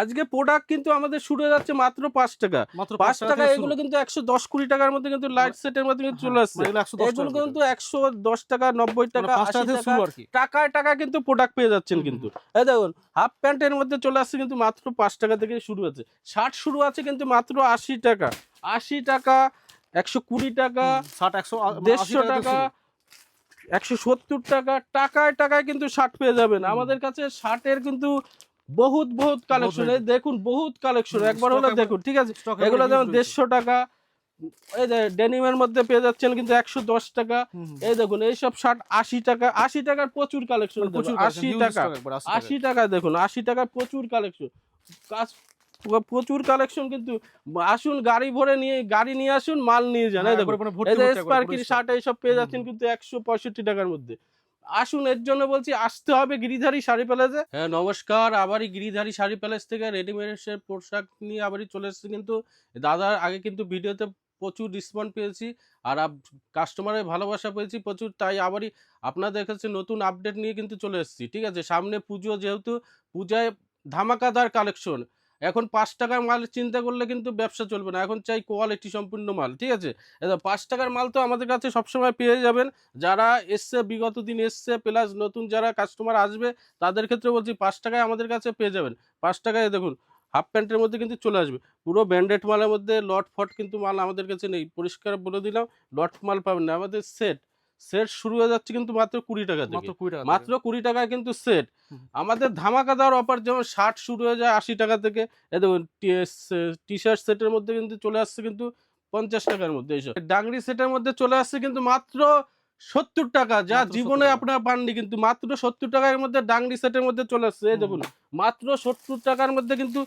আজকে প্রোডাক্ট কিন্তু আমাদের শুরু হয়ে যাচ্ছে মাত্র পাঁচ টাকা। পাঁচ টাকা এগুলো কিন্তু একশো দশ কুড়ি টাকার মধ্যে কিন্তু লাইট সেটের মধ্যে কিন্তু চলে আসছে। মানে এগুলো 110 কিন্তু একশো দশ টাকা নব্বই মানে টাকা টাকায় টাকা কিন্তু প্রোডাক্ট পেয়ে যাচ্ছেন কিন্তু। এই দেখুন হাফ প্যান্টের মধ্যে চলে আসছে কিন্তু মাত্র পাঁচ টাকা থেকে শুরু আছে শার্ট শুরু আছে কিন্তু মাত্র আশি টাকা। আশি টাকা একশো কুড়ি টাকা ষাট একশো দেড়শো টাকা একশো সত্তর টাকা টাকায় টাকায় কিন্তু শার্ট পেয়ে যাবেন। আমাদের কাছে শার্টের কিন্তু বহুত বহুত কালেকশন এই দেখুন বহুত কালেকশন একবার হলে দেখুন ঠিক আছে? এগুলো যেমন। দেড়শো টাকা। এই যে ডেনিমের মধ্যে পেয়ে যাচ্ছেন কিন্তু একশো দশ টাকা। এই দেখুন এইসব শার্ট আশি টাকা আশি টাকার প্রচুর কালেকশন মানে প্রচুর আশি টাকা। 80 টাকা। আশি টাকা দেখুন আশি টাকার প্রচুর কালেকশন কাজ প্রচুর কালেকশন কিন্তু আসুন গাড়ি ভরে নিয়ে গাড়ি নিয়ে আসুন মাল নিয়ে যান এই হ্যাঁ, দেখুন। এই যে স্পার্কির পুরো শার্ট এইসব পেয়ে যাচ্ছেন কিন্তু একশো পঁয়ষট্টি টাকার মধ্যে। আসুন, এর জন্য বলছি আসতে হবে গিরিধারী শাড়ি প্যালেসে। হ্যাঁ নমস্কার, আবারই গিরিধারী শাড়ি প্যালেস থেকে রেডিমেডের পোশাক নিয়ে আবারই চলে এসেছি কিন্তু দাদার আগে কিন্তু ভিডিওতে প্রচুর রেসপন্স পেয়েছি আর কাস্টমারের ভালোবাসা পেয়েছি প্রচুর, তাই আবারই আপনাদের কাছে নতুন আপডেট নিয়ে কিন্তু চলে এসেছি। ঠিক আছে, সামনে পুজো যেহেতু, পূজায় ধামাকাদার কালেকশন এখন পাঁচ টাকার মাল চিন্তা করলে কিন্তু ব্যবসা চলবে না। এখন চাই কোয়ালিটি সম্পূর্ণ মাল, ঠিক আছে? পাঁচ টাকার মাল তো আমাদের কাছে সবসময় পেয়ে যাবেন। যারা এসছে, বিগত দিন এসছে প্লাস নতুন যারা কাস্টমার আসবে, তাদের ক্ষেত্রে বলছি পাঁচ টাকায় আমাদের কাছে পেয়ে যাবেন। পাঁচ টাকায় দেখুন হাফ প্যান্টের মধ্যে কিন্তু চলে আসবে। পুরো ব্যান্ডেড মালের মধ্যে লট ফট কিন্তু মাল আমাদের কাছে নেই। পরিষ্কার বলে দিলাম লট মাল পাবেন না। আমাদের সেট সেট শুরু হয়ে যাচ্ছে কিন্তু মাত্র কুড়ি টাকা থেকে। মাত্র কুড়ি টাকা টাকায় কিন্তু সেট আমাদের ধামাকা দেওয়ার অফার যেমন শার্ট শুরু হয়ে যায় আশি টাকা থেকে এ দেখুন টি শার্ট সেটের মধ্যে কিন্তু চলে আসছে কিন্তু পঞ্চাশ টাকার মধ্যে এইসব ডাংরি সেটের মধ্যে চলে আসছে কিন্তু মাত্র সত্তর টাকা যা জীবনে। আপনার পাননি কিন্তু মাত্র সত্তর টাকার মধ্যে ডাংরি সেটের মধ্যে চলে আসছে এই দেখুন। মাত্র সত্তর টাকার মধ্যে কিন্তু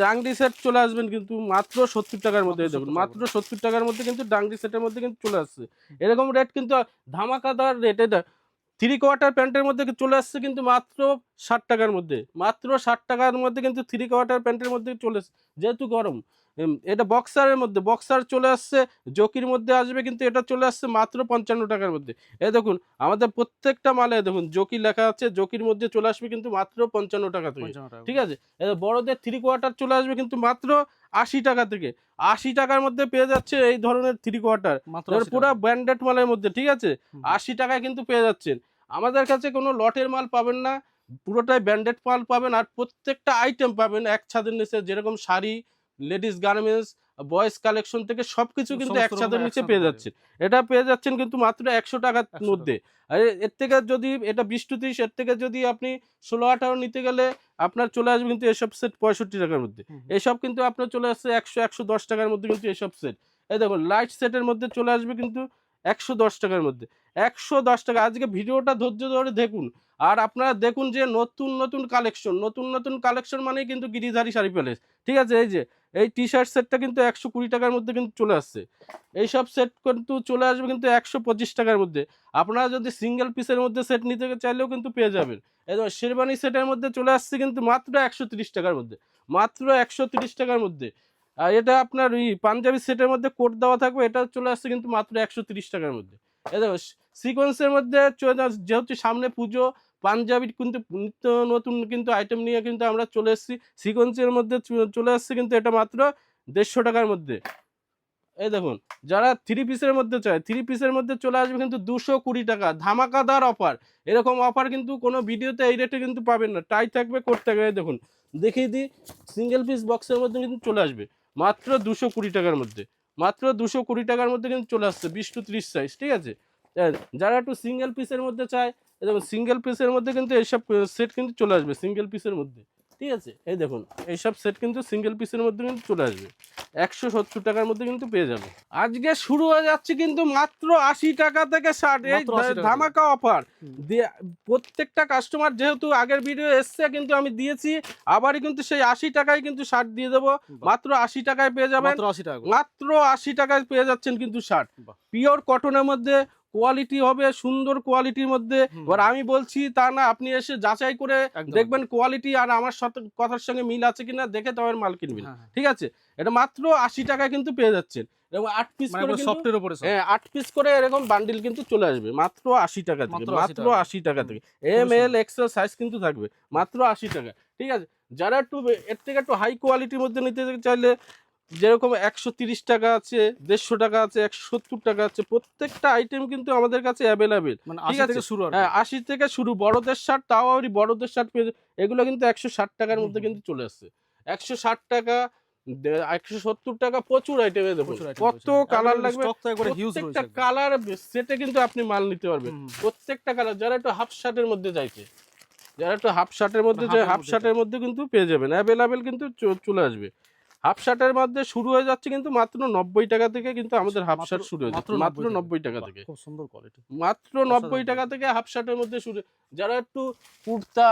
ডাংরি সেট চলে আসবেন কিন্তু মাত্র সত্তর টাকার মধ্যে দেখুন মাত্র সত্তর টাকার মধ্যে কিন্তু ডাংরি সেটের মধ্যে কিন্তু চলে আসছে। এরকম রেট কিন্তু ধামাকাদার রেট এটা থ্রি কোয়ার্টার প্যান্টের মধ্যে কি চলে আসছে কিন্তু মাত্র ষাট টাকার মধ্যে মাত্র ষাট টাকার মধ্যে কিন্তু থ্রি কোয়ার্টার প্যান্টের মধ্যে চলে আসছে যেহেতু গরম। এটা বক্সারের মধ্যে বক্সার চলে আসছে জকির মধ্যে আসবে কিন্তু এটা চলে আসছে মাত্র পঞ্চান্ন টাকার মধ্যে। এ দেখুন আমাদের প্রত্যেকটা মালে দেখুন জকি লেখা আছে জকির মধ্যে চলে আসবে কিন্তু মাত্র পঞ্চান্ন টাকা থেকে। ঠিক আছে? বড়দের থ্রি কোয়ার্টার চলে আসবে কিন্তু মাত্র আশি টাকা থেকে। আশি টাকার মধ্যে পেয়ে যাচ্ছে এই ধরনের থ্রি কোয়ার্টার পুরো। ব্র্যান্ডেড মালের মধ্যে ঠিক আছে? আশি টাকায় কিন্তু পেয়ে যাচ্ছেন। আমাদের কাছে কোনো লটের মাল পাবেন না পুরোটাই ব্র্যান্ডেড মাল পাবেন আর প্রত্যেকটা আইটেম পাবেন এক ছাদের নিচে যেরকম sari ladies garments boys collection থেকে সবকিছু কিন্তু সমস্ত এক ছাদের রকমের নিচে একসাথে পেয়ে। যাচ্ছেন এটা পেয়ে যাচ্ছেন কিন্তু মাত্র একশো টাকার মধ্যে আর এর থেকে যদি এটা বিশ টু ত্রিশ এর থেকে যদি আপনি ষোলো আঠারো নিতে গেলে আপনার চলে আসবে কিন্তু এসব সেট পঁয়ষট্টি টাকার মধ্যে। এসব কিন্তু আপনার চলে আসছে একশো একশো দশ টাকার মধ্যে কিন্তু এসব সেট এই দেখুন লাইট সেটের মধ্যে চলে আসবে কিন্তু একশো দশ টাকার মধ্যে। একশো দশ টাকা। আজকে ভিডিওটা ধৈর্য ধরে দেখুন। আর আপনারা দেখুন যে নতুন নতুন কালেকশন নতুন নতুন কালেকশন মানেই কিন্তু গিরিধারী শাড়ি প্যালেস ঠিক আছে? এই যে, এই টি শার্ট সেটটা কিন্তু একশো কুড়ি টাকার মধ্যে কিন্তু চলে আসছে। এইসব সেট কিন্তু চলে আসবে কিন্তু একশো পঁচিশ টাকার মধ্যে। আপনারা যদি সিঙ্গেল পিসের মধ্যে সেট নিতে চাইলেও কিন্তু পেয়ে যাবেন। এবং শেরবানি সেটের মধ্যে চলে আসছে কিন্তু মাত্র একশো টাকার মধ্যে। মাত্র একশো টাকার মধ্যে। আর এটা আপনার ওই পাঞ্জাবি সেটের মধ্যে কোট দেওয়া থাকবে, এটা চলে আসছে কিন্তু মাত্র একশো তিরিশ টাকার মধ্যে। সিকোয়েন্সের মধ্যে যেহেতু সামনে পুজো পাঞ্জাবির কিন্তু নিত্য নতুন কিন্তু আইটেম নিয়ে কিন্তু আমরা চলে এসেছি। সিকোয়েন্সের মধ্যে চলে আসছে কিন্তু এটা মাত্র দেড়শো টাকার মধ্যে। এই দেখুন, যারা থ্রি পিসের মধ্যে চায় থ্রি পিসের মধ্যে চলে আসবে কিন্তু দুশো কুড়ি টাকা, ধামাকাদার অফার এরকম অফার কিন্তু কোনো ভিডিওতে এই রেটে কিন্তু পাবেন না। টাই থাকবে কোট থাকবে দেখুন। দেখিয়ে দিই সিঙ্গেল পিস বক্সের মধ্যে কিন্তু চলে আসবে। মাত্র দুশো কুড়ি টাকার মধ্যে। মাত্র দুশো কুড়ি টাকার মধ্যে কিন্তু চলে আসছে বিশ টু ত্রিশ সাইজ ঠিক আছে? যারা একটু সিঙ্গেল পিসের মধ্যে চায় এবং সিঙ্গেল পিসের মধ্যে কিন্তু এইসব সেট কিন্তু চলে আসবে সিঙ্গেল পিসের মধ্যে। ঠিক আছে? এই দেখুন এইসব সেট কিন্তু সিঙ্গেল পিসের মধ্যে কিন্তু চলে আসবে। একশো সত্তর টাকার মধ্যে কিন্তু পেয়ে যাবে। আজকে শুরু হয়ে যাচ্ছে কিন্তু মাত্র আশি টাকা থেকে ষাট। এই মাত্র 80 টাকা ধামাকা অফার প্রত্যেকটা কাস্টমার যেহেতু আগের ভিডিও এসছে কিন্তু আমি দিয়েছি আবারই কিন্তু সেই আশি টাকায় কিন্তু শার্ট দিয়ে দেবো। মাত্র আশি টাকায় পেয়ে যাবেন। মাত্র আশি টাকায় পেয়ে যাচ্ছেন কিন্তু শার্ট বাহ। পিওর কটনের মধ্যে কোয়ালিটি হবে সুন্দর কোয়ালিটির মধ্যে। এবার আমি বলছি তা না আপনি এসে যাচাই করে দেখবেন কোয়ালিটি আর আমার কথার সঙ্গে মিল আছে কিনা দেখে তবে মাল কিনবেন। হ্যাঁ, হ্যাঁ। ঠিক আছে? এটা মাত্র আশি টাকায় কিন্তু পেয়ে যাচ্ছেন। আট পিস মানে করে সফটের উপরে হ্যাঁ আট পিস করে এরকম বান্ডিল কিন্তু চলে আসবে। মাত্র আশি টাকা থেকে মাত্র 80 মাত্র টাকা। আশি টাকা। থেকে। এম এল এক্সেল সাইজ কিন্তু থাকবে। মাত্র আশি টাকা। ঠিক আছে? যারা একটু এর থেকে একটু হাই কোয়ালিটির মধ্যে নিতে চাইলে যেরকম একশো তিরিশ টাকা আছে দেড়শো টাকা আছে একশো সত্তর টাকা আছে প্রত্যেকটা আইটেম কিন্তু আমাদের কাছে অ্যাভেলেবেল মানে ঠিক আশি আছে। থেকে শুরু। হ্যাঁ আশি থেকে শুরু। বড়দের শার্ট তাও আবার বড়দের শার্ট পেয়ে এগুলো কিন্তু একশো ষাট টাকার মধ্যে কিন্তু চলে আসছে। একশো ষাট টাকা একশো সত্তর টাকা প্রচুর আইটেমে কত কালার লাগবে? প্রত্যেকটা কালার সেটে কিন্তু আপনি মাল নিতে পারবেন। প্রত্যেকটা কালার যারা একটু হাফ শার্টের মধ্যে চাইছে যারা একটু হাফ শার্টের মধ্যে হাফ শার্টের মধ্যে কিন্তু পেয়ে যাবেন। অ্যাভেলেবেল কিন্তু চলে আসবে। হাফ শার্টের মধ্যে শুরু হয়ে যাচ্ছে কিন্তু মাত্র নব্বই টাকা থেকে কিন্তু আমাদের হাফ শার্ট শুরু হয়ে যাচ্ছে। মাত্র নব্বই টাকা। থেকে। খুব সুন্দর কোয়ালিটি মাত্র নব্বই টাকা থেকে হাফ শার্টের মধ্যে শুরু যারা একটু কুর্তা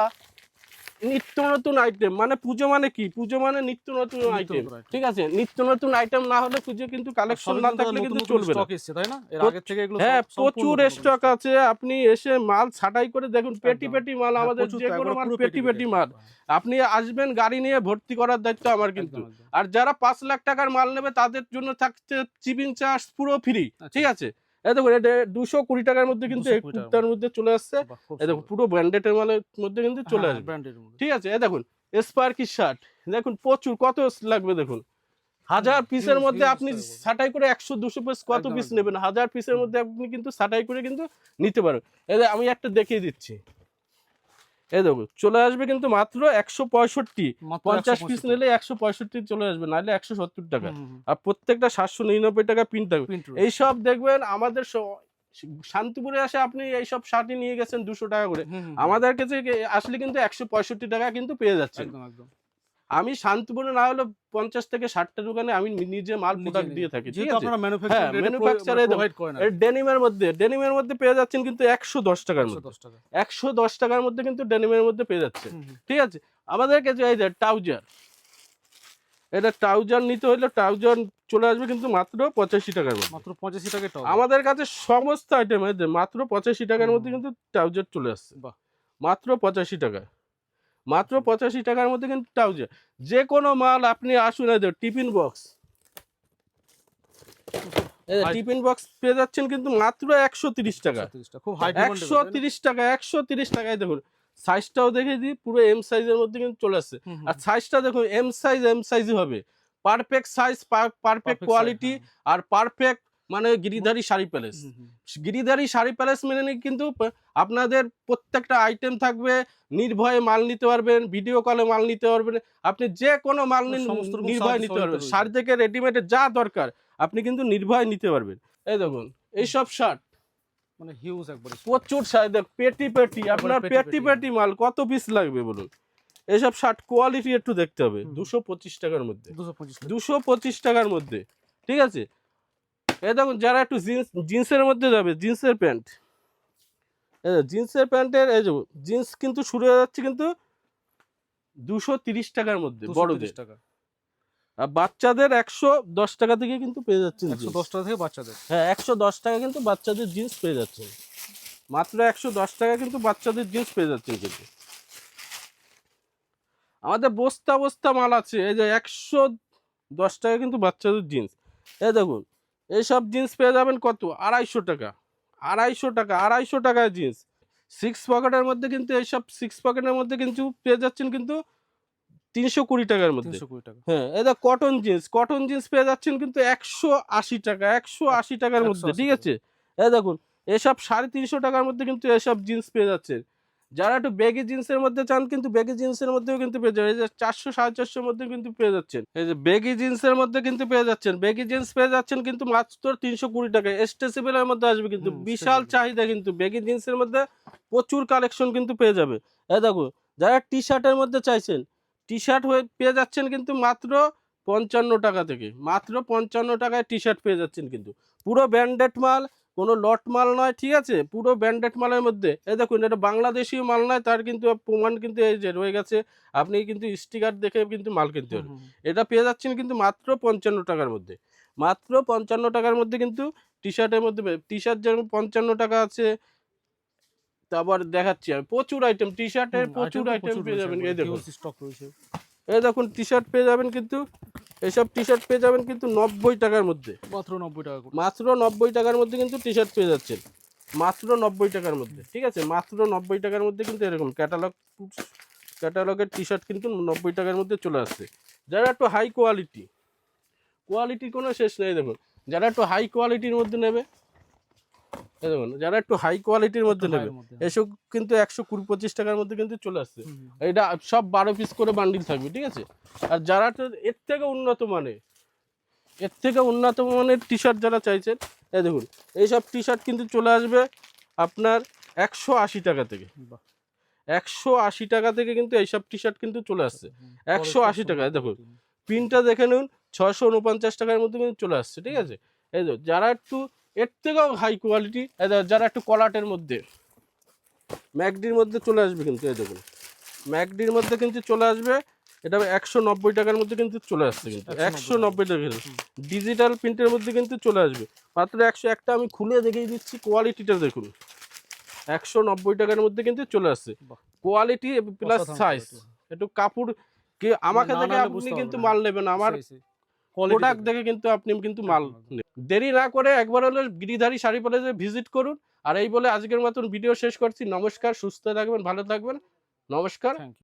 নিত্য নতুন আইটেম মানে পুজো মানে কি? পুজো মানে নিত্য নতুন আইটেম ঠিক আছে? নিত্য নতুন আইটেম না হলে পুজো কিন্তু কালেকশন না থাকলে কিন্তু চলবে না। স্টক এসেছে তাই না? এর আগে থেকে এগুলো হ্যাঁ প্রচুর স্টক আছে। আপনি এসে মাল ছাটাই করে দেখুন পেটি পেটি মাল হ্যাঁ, আমাদের যে কোনো মাল পেটি পেটি মাল। আপনি আসবেন গাড়ি নিয়ে ভর্তি করার দায়িত্ব আমার কিন্তু। আর যারা পাঁচ লাখ টাকার মাল নেবে তাদের জন্য থাকছে চিপিং চার্জ পুরো ফ্রি আচ্ছা। ঠিক আছে? এই দেখুন এটা দুশো কুড়ি টাকার মধ্যে কিন্তু 220 এই কুর্তার মধ্যে। চলে আসছে। এই দেখুন পুরো ব্র্যান্ডেডের মালের মধ্যে কিন্তু চলে হ্যাঁ, আসবে এর মধ্যে। ঠিক আছে এই দেখুন স্পার্কি শার্ট দেখুন প্রচুর কত লাগবে দেখুন। হাজার পিসের মধ্যে আপনি সাটাই ছাটাই করে একশো দুশো পিস কত পিস নেবেন? হাজার পিসের মধ্যে আপনি কিন্তু ছাটাই করে কিন্তু নিতে পারবেন। এই আমি একটা দেখিয়ে দিচ্ছি। এই দেখো চলে আসবে কিন্তু মাত্র একশো পঁয়ষট্টি। পঞ্চাশ পিস নিলে একশো পঁয়ষট্টি চলে আসবে নাহলে একশো সত্তর টাকা। আর প্রত্যেকটা সাতশো নিরানব্বই টাকা প্রিন্ট থাকবে। এইসব দেখবেন আমাদের শান্তিপুরে আসে আপনি এইসব শার্টই নিয়ে গেছেন দুশো টাকা করে। আমাদের কাছে আসলে কিন্তু একশো পঁয়ষট্টি টাকা কিন্তু পেয়ে যাচ্ছে একদম একদম। আমি শান্তিপুরে না হলে পঞ্চাশ থেকে ষাটটা দোকানে আমি নিজে মাল প্রোডাক্ট দিয়ে থাকি ঠিক আছে? আপনারা হ্যাঁ, ম্যানুফ্যাকচার ডেনিমের মধ্যে ডেনিমের মধ্যে পেয়ে যাচ্ছেন কিন্তু একশো দশ টাকার মধ্যে। 110 টাকা। একশো দশ টাকার মধ্যে কিন্তু ডেনিমের মধ্যে পেয়ে যাচ্ছে। ঠিক আছে? আমাদের কাছে এই যে ট্রাউজার এটা ট্রাউজার নিতে হলে ট্রাউজার চলে আসবে কিন্তু মাত্র পঁচাশি টাকার মধ্যে। মাত্র 85 টাকা আমাদের কাছে সমস্ত আইটেম মাত্র পঁচাশি টাকার মধ্যে কিন্তু ট্রাউজার চলে আসছে। মাত্র পঁচাশি টাকা মাত্র পঁচাশি টাকার মধ্যে কিন্তু ট্রাউজার। যে কোনো মাল আপনি আসুন যে টিফিন বক্স। টিফিন বক্স পেয়ে যাচ্ছেন কিন্তু মাত্র একশো তিরিশ টাকা। 130 টা খুব হাই ডিমান্ড একশো তিরিশ টাকা একশো তিরিশ টাকায় দেখুন সাইজটাও দেখে দিই পুরো এম সাইজের মধ্যে কিন্তু চলে আসছে। আর সাইজটা দেখুন এম সাইজ এম সাইজই হবে। Perfect size perfect quality. আর পারফেক্ট মানে গিরিধারী শাড়ি প্যালেস। গিরিধারী শাড়ি প্যালেস মেনে নিয়ে কিন্তু আপনাদের প্রত্যেকটা আইটেম থাকবে নির্ভয়ে মাল নিতে পারবেন ভিডিও কলে মাল নিতে পারবেন আপনি যে কোনো মাল নির্ভয়ে নিতে পারবেন। শাড়ি থেকে রেডিমেডে যা দরকার আপনি কিন্তু নির্ভয়ে নিতে পারবেন। এই দেখুন এইসব শার্ট মানে হিউজ একবার প্রচুর শাড়ি দেখ পেটি পেটি আপনার পেটি পেটি পেটি। পেটি মাল কত পিস লাগবে বলুন? এইসব শার্ট কোয়ালিটি একটু দেখতে হবে দুশো পঁচিশ টাকার মধ্যে। দুশো পঁচিশ টাকার মধ্যে ঠিক আছে? এ দেখুন যারা একটু জিন্স জিন্সের মধ্যে যাবে জিন্সের প্যান্ট। জিন্সের প্যান্টের এই যে জিন্স কিন্তু শুরু হয়ে যাচ্ছে কিন্তু দুশো তিরিশ টাকার মধ্যে 230 বড়দের। টাকা। আর বাচ্চাদের একশো দশ টাকা থেকে কিন্তু পেয়ে যাচ্ছেন jeans। 110 টাকা থেকে বাচ্চাদের। হ্যাঁ একশো দশ টাকা কিন্তু বাচ্চাদের জিন্স পেয়ে যাচ্ছেন। মাত্র একশো দশ টাকা কিন্তু বাচ্চাদের জিন্স পেয়ে যাচ্ছেন কিন্তু। আমাদের বস্তা বস্তা মাল আছে এই যে একশো দশ টাকা কিন্তু বাচ্চাদের জিন্স এই দেখুন এইসব জিন্স পেয়ে যাবেন কত? আড়াইশো টাকা। আড়াইশো টাকা আড়াইশো টাকায় জিন্স। সিক্স পকেটের মধ্যে কিন্তু এইসব সিক্স পকেটের মধ্যে কিন্তু পেয়ে যাচ্ছেন কিন্তু তিনশো কুড়ি টাকার মধ্যে। টাকা। হ্যাঁ এটা কটন জিন্স কটন জিন্স পেয়ে যাচ্ছেন কিন্তু একশো আশি টাকা একশো আশি টাকার মধ্যে ঠিক আছে? এ দেখুন এসব সাড়ে তিনশো টাকার মধ্যে কিন্তু এসব জিন্স পেয়ে যাচ্ছেন। যারা একটু বেগি জিন্সের মধ্যে চান কিন্তু বেগি জিন্সের মধ্যেও কিন্তু পেয়ে যাবেন। এই যে চারশো সাড়ে চারশোর মধ্যে কিন্তু পেয়ে যাচ্ছেন। এই যে বেগি জিন্সের মধ্যে কিন্তু পেয়ে যাচ্ছেন। বেগি জিন্স পেয়ে যাচ্ছেন কিন্তু মাত্র তিনশো কুড়ি টাকায় স্টেসিবেলের মধ্যে আসবে কিন্তু বিশাল চাহিদা কিন্তু। বেগি জিন্সের মধ্যে প্রচুর কালেকশন কিন্তু পেয়ে যাবে। এই দেখো যারা টি শার্টের মধ্যে চাইছেন টি শার্ট হয়ে পেয়ে যাচ্ছেন কিন্তু মাত্র পঞ্চান্ন টাকা থেকে। মাত্র পঞ্চান্ন টাকায় টি শার্ট পেয়ে যাচ্ছেন কিন্তু। পুরো ব্র্যান্ডেড মাল কোনো লট মাল নয় ঠিক আছে? পুরো ব্র্যান্ডেড মালের মধ্যে। এই দেখুন এটা বাংলাদেশি মাল নয় তার কিন্তু প্রমাণ কিন্তু এই যে রয়ে গেছে। আপনি কিন্তু স্টিকার দেখে কিন্তু মাল কিনতে হুম। এটা পেয়ে যাচ্ছেন কিন্তু মাত্র পঞ্চান্ন টাকার মধ্যে। মাত্র পঞ্চান্ন টাকার মধ্যে কিন্তু টি শার্টের মধ্যে টি শার্ট যেরকম পঞ্চান্ন টাকা আছে তারপর দেখাচ্ছি আমি। প্রচুর আইটেম টি শার্টের প্রচুর আইটেম পেয়ে যাবেন এই দেখুন। stock রয়েছে? এই দেখুন টি শার্ট পেয়ে যাবেন কিন্তু এসব টি শার্ট পেয়ে যাবেন কিন্তু নব্বই টাকার মধ্যে। মাত্র 90 টাকা মাত্র নব্বই টাকার মধ্যে কিন্তু টি শার্ট পেয়ে যাচ্ছেন। মাত্র নব্বই টাকার মধ্যে ঠিক আছে? মাত্র নব্বই টাকার মধ্যে কিন্তু এরকম ক্যাটালগ ক্যাটালগের টি শার্ট কিন্তু নব্বই টাকার মধ্যে চলে আসছে। যারা একটু হাই কোয়ালিটি কোয়ালিটির কোনো শেষ নেই দেখুন। যারা একটু হাই কোয়ালিটির মধ্যে নেবে দেখুন যারা একটু হাই কোয়ালিটির মধ্যে নেবে এসব কিন্তু একশো কুড়ি পঁচিশ টাকার মধ্যে কিন্তু চলে আসছে। এটা সব বারো পিস করে বান্ডিল থাকবে ঠিক আছে? আর যারা এর থেকে উন্নত মানের এর থেকে উন্নত মানের টি শার্ট যারা চাইছেন এই দেখুন এইসব টি শার্ট কিন্তু চলে আসবে আপনার একশো আশি টাকা থেকে। একশো আশি টাকা থেকে কিন্তু এইসব টি শার্ট কিন্তু চলে আসছে। একশো আশি টাকা, দেখুন। প্রিন্টটা দেখে নিন ছয়শো উনপঞ্চাশ টাকার মধ্যে কিন্তু চলে আসছে ঠিক আছে? এই যারা একটু এর থেকেও হাই কোয়ালিটি যারা একটু কলাটের মধ্যে। ম্যাকডির মধ্যে চলে আসবে কিন্তু এই দেখুন। ম্যাকডির মধ্যে কিন্তু চলে আসবে এটা একশো নব্বই টাকার মধ্যে কিন্তু চলে আসছে কিন্তু একশো নব্বই টাকা। ডিজিটাল প্রিন্টের মধ্যে কিন্তু চলে আসবে। মাত্র একশো একটা আমি খুলে দেখিয়ে দিচ্ছি কোয়ালিটিটা দেখুন। একশো নব্বই টাকার মধ্যে কিন্তু চলে আসছে। কোয়ালিটি প্লাস সাইজ একটু কাপড় কি আমাকে দেখে আপনি কিন্তু। মাল নেবেন। আমার প্রোডাক্ট দেখে। কিন্তু আপনি কিন্তু মাল। দেরি না করে একবার হলে গিরিধারী শাড়ি পরে ভিজিট করুন আর এই বলে আজকের মতন ভিডিও শেষ করছি নমস্কার সুস্থ থাকবেন ভালো থাকবেন নমস্কার.